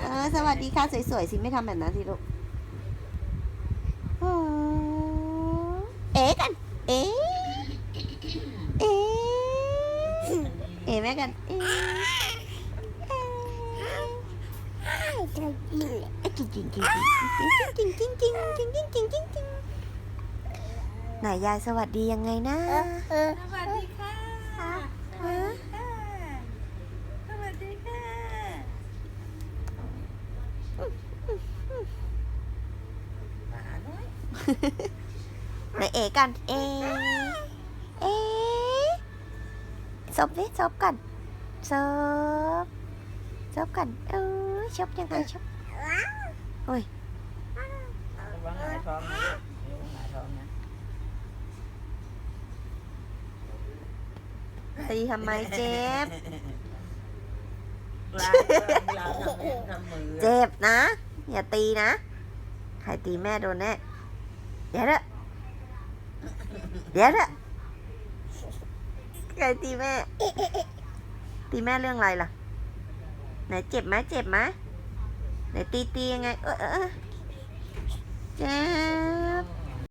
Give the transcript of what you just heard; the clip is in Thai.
เออสวัสดีค่ะสวยๆสิไม่ทำแบบนั้นสิลูกเอ๋กัน เอ๋เอ๋เอ๋แม่กันเอ๋จริงจริงจริงจริงจริงจริงจริงจริงจริงจริงจริงไหนยายสวัสดียังไงนะสวัสดีค่ะสวัสดีค่ะหมาน้อย ไหนเอ๋กัน เอ๋เอ๋ซบดิซบกันซบซบกัน เออชบยังไงชบโอ้ยระวังหงายท้องนะลูกระวังหงายท้องนะตีทำไมเจ็บล้างล้างทำมือทำมือเจ็บนะ อย่าตีนะ ใครตีแม่โดนแน่ เดี๋ยวเถอะเดี๋ยวเถอะใครตีแม่ ตีแม่เรื่องอะไรล่ะ ไหนเจ็บไหมเจ็บไหมไหนตีตียังไง เออเออเออเจ็บ